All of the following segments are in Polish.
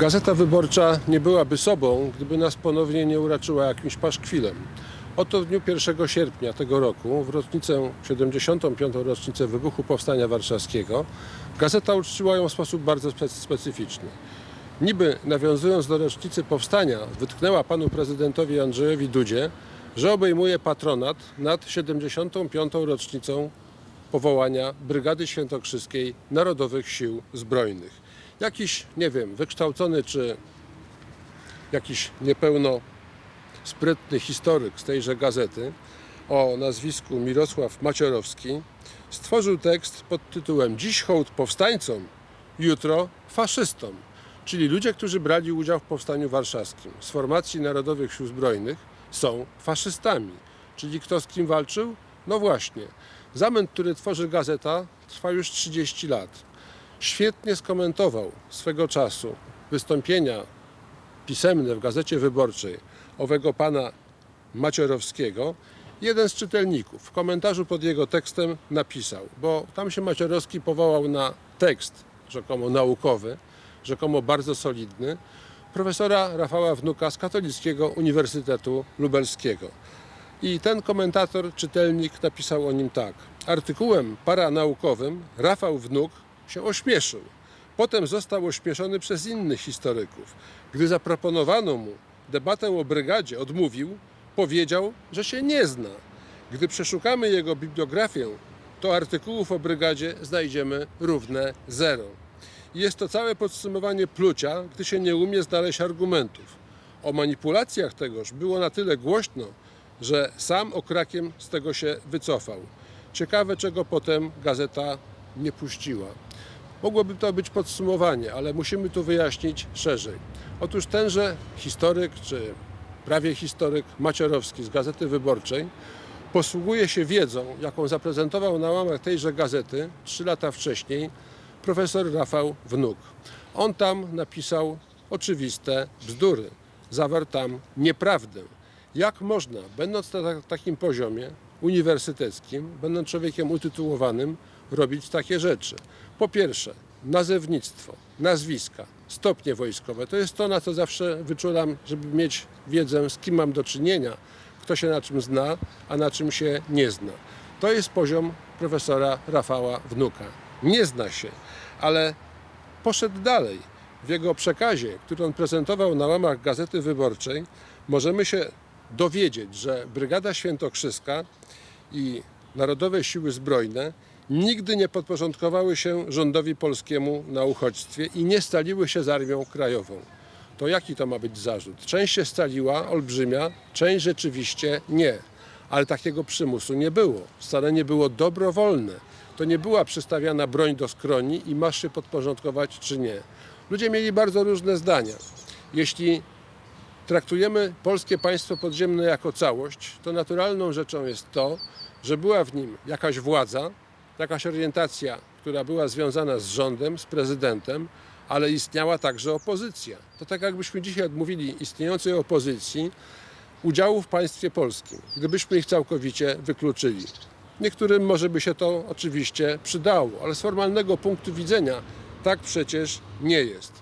Gazeta Wyborcza nie byłaby sobą, gdyby nas ponownie nie uraczyła jakimś paszkwilem. Oto w dniu 1 sierpnia tego roku, w rocznicę 75. rocznicę wybuchu Powstania Warszawskiego, gazeta uczciła ją w sposób bardzo spe- specyficzny. Niby nawiązując do rocznicy powstania, wytknęła panu prezydentowi Andrzejowi Dudzie, że obejmuje patronat nad 75. rocznicą powołania Brygady Świętokrzyskiej Narodowych Sił Zbrojnych. Jakiś, nie wiem, wykształcony czy jakiś niepełno sprytny historyk z tejże gazety o nazwisku Mirosław Maciorowski stworzył tekst pod tytułem Dziś hołd powstańcom, jutro faszystom, czyli ludzie, którzy brali udział w powstaniu warszawskim z formacji Narodowych Sił Zbrojnych są faszystami. Czyli kto z kim walczył? No właśnie. Zamęt, który tworzy gazeta, trwa już 30 lat. Świetnie skomentował swego czasu wystąpienia pisemne w Gazecie Wyborczej owego pana Maciorowskiego, jeden z czytelników w komentarzu pod jego tekstem napisał, bo tam się Maciorowski powołał na tekst rzekomo naukowy, rzekomo bardzo solidny, profesora Rafała Wnuka z Katolickiego Uniwersytetu Lubelskiego. I ten komentator, czytelnik napisał o nim tak. Artykułem paranaukowym Rafał Wnuk się ośmieszył. Potem został ośmieszony przez innych historyków. Gdy zaproponowano mu debatę o brygadzie, odmówił, powiedział, że się nie zna. Gdy przeszukamy jego bibliografię, to artykułów o brygadzie znajdziemy równe zero. Jest to całe podsumowanie plucia, gdy się nie umie znaleźć argumentów. O manipulacjach tegoż było na tyle głośno, że sam okrakiem z tego się wycofał. Ciekawe, czego potem gazeta nie puściła. Mogłoby to być podsumowanie, ale musimy tu wyjaśnić szerzej. Otóż tenże historyk, czy prawie historyk Maciorowski z Gazety Wyborczej posługuje się wiedzą, jaką zaprezentował na łamach tejże gazety trzy lata wcześniej profesor Rafał Wnuk. On tam napisał oczywiste bzdury, zawarł tam nieprawdę. Jak można, będąc na tak- takim poziomie uniwersyteckim, będąc człowiekiem utytułowanym, robić takie rzeczy? Po pierwsze, nazewnictwo, nazwiska, stopnie wojskowe. To jest to, na co zawsze wyczulam, żeby mieć wiedzę, z kim mam do czynienia, kto się na czym zna, a na czym się nie zna. To jest poziom profesora Rafała Wnuka. Nie zna się, ale poszedł dalej. W jego przekazie, który on prezentował na łamach Gazety Wyborczej, możemy się dowiedzieć, że Brygada Świętokrzyska i Narodowe Siły Zbrojne nigdy nie podporządkowały się rządowi polskiemu na uchodźstwie i nie staliły się z Armią Krajową. To jaki to ma być zarzut? Część się staliła, olbrzymia, część rzeczywiście nie. Ale takiego przymusu nie było. Scalenie było dobrowolne. To nie była przystawiana broń do skroni i masz się podporządkować czy nie. Ludzie mieli bardzo różne zdania. Jeśli traktujemy polskie państwo podziemne jako całość, to naturalną rzeczą jest to, że była w nim jakaś władza, jakaś orientacja, która była związana z rządem, z prezydentem, ale istniała także opozycja. To tak jakbyśmy dzisiaj odmówili istniejącej opozycji udziału w państwie polskim, gdybyśmy ich całkowicie wykluczyli. Niektórym może by się to oczywiście przydało, ale z formalnego punktu widzenia tak przecież nie jest.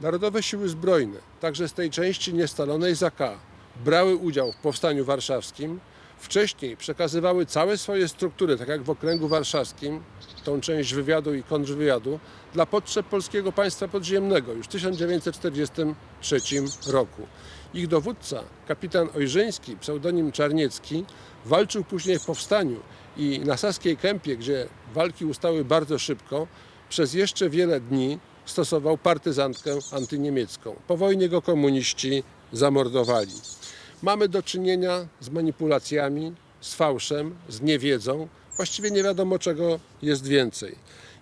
Narodowe Siły Zbrojne, także z tej części niestalonej za K, brały udział w Powstaniu Warszawskim. Wcześniej przekazywały całe swoje struktury, tak jak w Okręgu Warszawskim, tą część wywiadu i kontrwywiadu, dla potrzeb polskiego państwa podziemnego już w 1943 roku. Ich dowódca, kapitan Ojrzeński, pseudonim Czarniecki, walczył później w powstaniu i na Saskiej Kępie, gdzie walki ustały bardzo szybko, przez jeszcze wiele dni stosował partyzantkę antyniemiecką. Po wojnie go komuniści zamordowali. Mamy do czynienia z manipulacjami, z fałszem, z niewiedzą. Właściwie nie wiadomo czego jest więcej.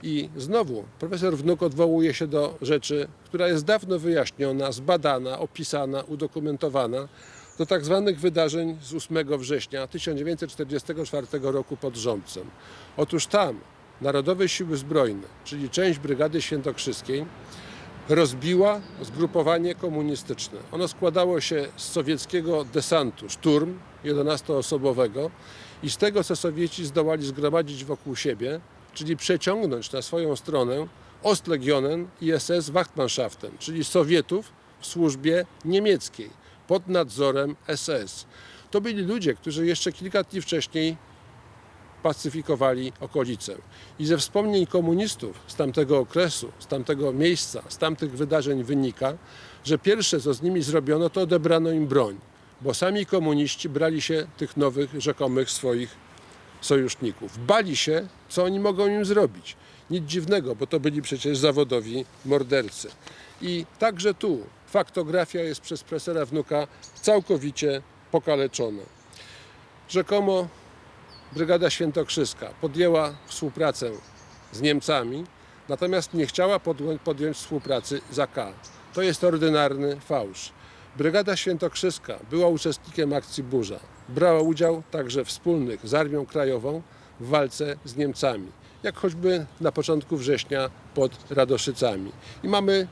I znowu profesor Wnuk odwołuje się do rzeczy, która jest dawno wyjaśniona, zbadana, opisana, udokumentowana, do tak zwanych wydarzeń z 8 września 1944 roku pod Rządcem. Otóż tam Narodowe Siły Zbrojne, czyli część Brygady Świętokrzyskiej, rozbiła zgrupowanie komunistyczne. Ono składało się z sowieckiego desantu, szturm 11-osobowego i z tego, co Sowieci zdołali zgromadzić wokół siebie, czyli przeciągnąć na swoją stronę Ostlegionen i SS Wachtmannschaften, czyli Sowietów w służbie niemieckiej pod nadzorem SS. To byli ludzie, którzy jeszcze kilka dni wcześniej pacyfikowali okolicę. I ze wspomnień komunistów z tamtego okresu, z tamtego miejsca, z tamtych wydarzeń wynika, że pierwsze, co z nimi zrobiono, to odebrano im broń, bo sami komuniści brali się tych nowych, rzekomych swoich sojuszników. Bali się, co oni mogą im zrobić. Nic dziwnego, bo to byli przecież zawodowi mordercy. I także tu faktografia jest przez profesora wnuka całkowicie pokaleczona. Rzekomo Brygada Świętokrzyska podjęła współpracę z Niemcami, natomiast nie chciała podjąć współpracy z AK. To jest ordynarny fałsz. Brygada Świętokrzyska była uczestnikiem akcji Burza. Brała udział także wspólnych z Armią Krajową w walce z Niemcami, jak choćby na początku września pod Radoszycami. I mamy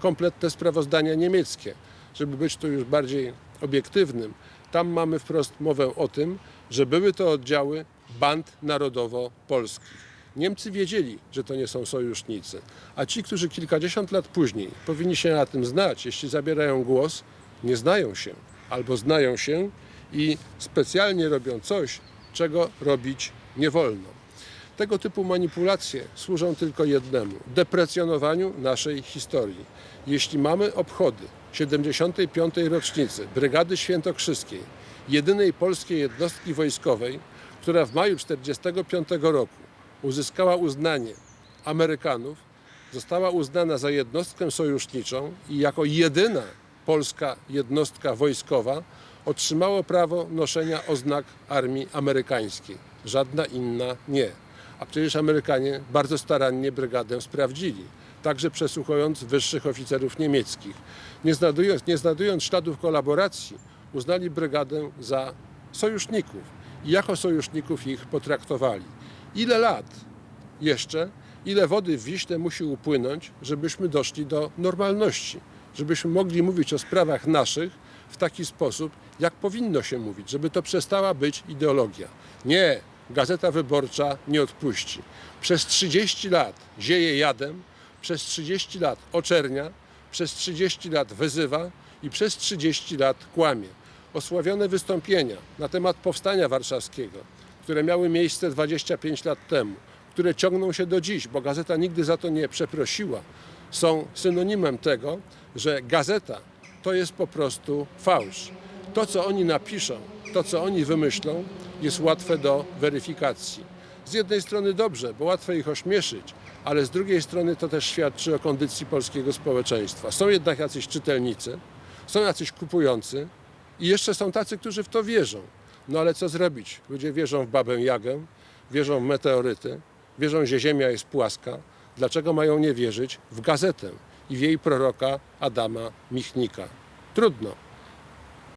kompletne sprawozdania niemieckie. Żeby być tu już bardziej obiektywnym, tam mamy wprost mowę o tym, że były to oddziały band narodowo-polskich. Niemcy wiedzieli, że to nie są sojusznicy, a ci, którzy kilkadziesiąt lat później powinni się na tym znać, jeśli zabierają głos, nie znają się albo znają się i specjalnie robią coś, czego robić nie wolno. Tego typu manipulacje służą tylko jednemu deprecjonowaniu naszej historii. Jeśli mamy obchody 75. rocznicy Brygady Świętokrzyskiej, jedynej polskiej jednostki wojskowej, która w maju 1945 roku uzyskała uznanie Amerykanów, została uznana za jednostkę sojuszniczą i jako jedyna polska jednostka wojskowa otrzymało prawo noszenia oznak armii amerykańskiej. Żadna inna nie. A przecież Amerykanie bardzo starannie brygadę sprawdzili, także przesłuchując wyższych oficerów niemieckich. Nie znajdując, nie znajdując śladów kolaboracji, uznali brygadę za sojuszników i jako sojuszników ich potraktowali. Ile lat jeszcze, ile wody w Wiśle musi upłynąć, żebyśmy doszli do normalności, żebyśmy mogli mówić o sprawach naszych w taki sposób, jak powinno się mówić, żeby to przestała być ideologia. Nie, Gazeta Wyborcza nie odpuści. Przez 30 lat zieje jadem, przez 30 lat oczernia, przez 30 lat wyzywa i przez 30 lat kłamie. Osławione wystąpienia na temat powstania warszawskiego, które miały miejsce 25 lat temu, które ciągną się do dziś, bo gazeta nigdy za to nie przeprosiła, są synonimem tego, że gazeta to jest po prostu fałsz. To, co oni napiszą, to, co oni wymyślą, jest łatwe do weryfikacji. Z jednej strony dobrze, bo łatwo ich ośmieszyć, ale z drugiej strony to też świadczy o kondycji polskiego społeczeństwa. Są jednak jacyś czytelnicy, są jacyś kupujący i jeszcze są tacy, którzy w to wierzą. No ale co zrobić? Ludzie wierzą w babę Jagę, wierzą w meteoryty, wierzą, że Ziemia jest płaska. Dlaczego mają nie wierzyć w gazetę i w jej proroka Adama Michnika? Trudno.